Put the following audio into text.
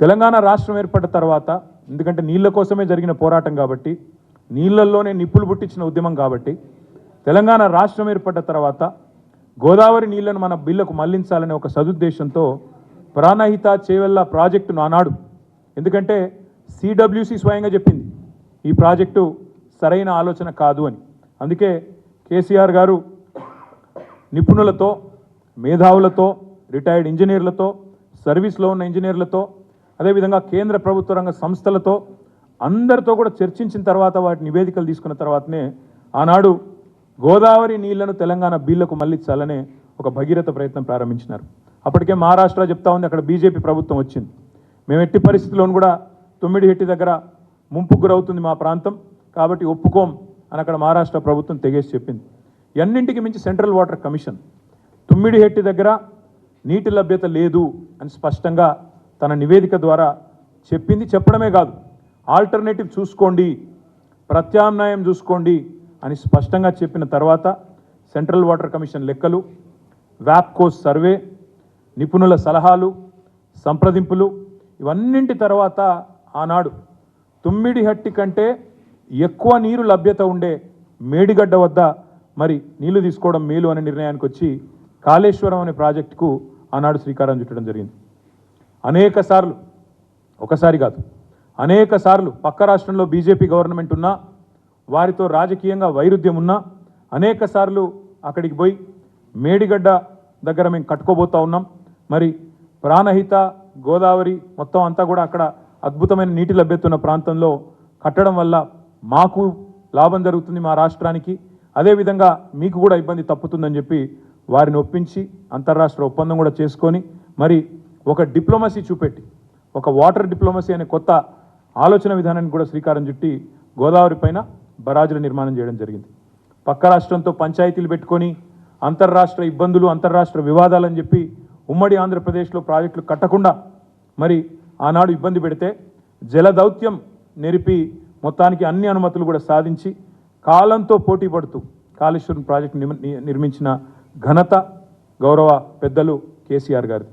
తెలంగాణ రాష్ట్రం ఏర్పడిన తర్వాత ఎందుకంటే నీళ్ళ కోసమే జరిగిన పోరాటం కాబట్టి నీళ్ళల్లోనే నిప్పులు పుట్టించిన ఉద్యమం కాబట్టి తెలంగాణ రాష్ట్రం ఏర్పడ్డ తర్వాత గోదావరి నీళ్ళను మన బిల్లకు మళ్ళించాలనే ఒక సదుద్దేశంతో ప్రాణహిత చేవెళ్ళ ప్రాజెక్టును ఆనాడు ఎందుకంటే సిడబ్ల్యూసి స్వయంగా చెప్పింది ఈ ప్రాజెక్టు సరైన ఆలోచన కాదు అని. అందుకే కేసీఆర్ గారు నిపుణులతో మేధావులతో రిటైర్డ్ ఇంజనీర్లతో సర్వీస్లో ఉన్న ఇంజనీర్లతో అదేవిధంగా కేంద్ర ప్రభుత్వ రంగ సంస్థలతో అందరితో కూడా చర్చించిన తర్వాత వాటి నివేదికలు తీసుకున్న తర్వాతనే ఆనాడు గోదావరి నీళ్ళను తెలంగాణ బిల్లకు మళ్ళించాలనే ఒక భగీరథ ప్రయత్నం ప్రారంభించినారు. అప్పటికే మహారాష్ట్ర చెప్తా ఉంది అక్కడ బీజేపీ ప్రభుత్వం వచ్చింది. మేము ఎట్టి పరిస్థితుల్లోనూ కూడా తొమ్మిడి హెట్టి దగ్గర ముంపు గురవుతుంది మా ప్రాంతం. కాబట్టి ఒప్పుకోం అని అక్కడ మహారాష్ట్ర ప్రభుత్వం తెగేసి చెప్పింది. ఎన్నింటికి మించి central water commission? Tummidihatti దగ్గర నీటి లభ్యత లేదు అని స్పష్టంగా తన నివేదిక ద్వారా చెప్పింది చెప్పడమే కాదు. ఆల్టర్నేటివ్ చూసుకోండి ప్రత్యామ్నాయం చూసుకోండి అని స్పష్టంగా చెప్పిన తర్వాత సెంట్రల్ వాటర్ కమిషన్ లెక్కలు వ్యాప్కోస్ సర్వే నిపుణుల సలహాలు సంప్రదింపులు ఇవన్నింటి తర్వాత ఆనాడు తుమ్మిడి హట్టి కంటే ఎక్కువ నీరు లభ్యత ఉండే మేడిగడ్డ వద్ద మరి నీళ్ళు తీసుకోవడం మేలు అనే నిర్ణయానికి వచ్చి కాళేశ్వరం అనే ప్రాజెక్టుకు ఆనాడు శ్రీకారం చుట్టడం జరిగింది. అనేక సార్లు ఒకసారి కాదు అనేక సార్లు పక్క రాష్ట్రంలో బీజేపీ గవర్నమెంట్ ఉన్నా వారితో రాజకీయంగా వైరుధ్యం ఉన్నా అనేక సార్లు అక్కడికి పోయి మేడిగడ్డ దగ్గర మేము కట్టుకోబోతా ఉన్నాం. మరి ప్రాణహిత గోదావరి మొత్తం అంతా కూడా అక్కడ అద్భుతమైన నీటి లభ్యత ఉన్న ప్రాంతంలో కట్టడం వల్ల మాకు లాభం జరుగుతుంది మా రాష్ట్రానికి. అదేవిధంగా మీకు కూడా ఇబ్బంది తప్పుతుందని చెప్పి వారిని ఒప్పించి అంతర్రాష్ట్ర ఒప్పందం కూడా చేసుకొని మరి ఒక డిప్లొమసీ చూపెట్టి ఒక వాటర్ డిప్లొమసీ అనే కొత్త ఆలోచన విధానాన్ని కూడా శ్రీకారం చుట్టి గోదావరి పైన బరాజుల నిర్మాణం చేయడం జరిగింది. పక్క రాష్ట్రంతో పంచాయతీలు పెట్టుకొని అంతర్రాష్ట్ర ఇబ్బందులు అంతర్రాష్ట్ర వివాదాలని చెప్పి ఉమ్మడి ఆంధ్రప్రదేశ్లో ప్రాజెక్టులు కట్టకుండా మరి ఆనాడు ఇబ్బంది పెడితే జల దౌత్యం నెరిపి మొత్తానికి అన్ని అనుమతులు కూడా సాధించి కాలంతో పోటీ పడుతూ కాళేశ్వరం ప్రాజెక్టు ని- నిర్మించిన ఘనత గౌరవ పెద్దలు కేసీఆర్ గారిది.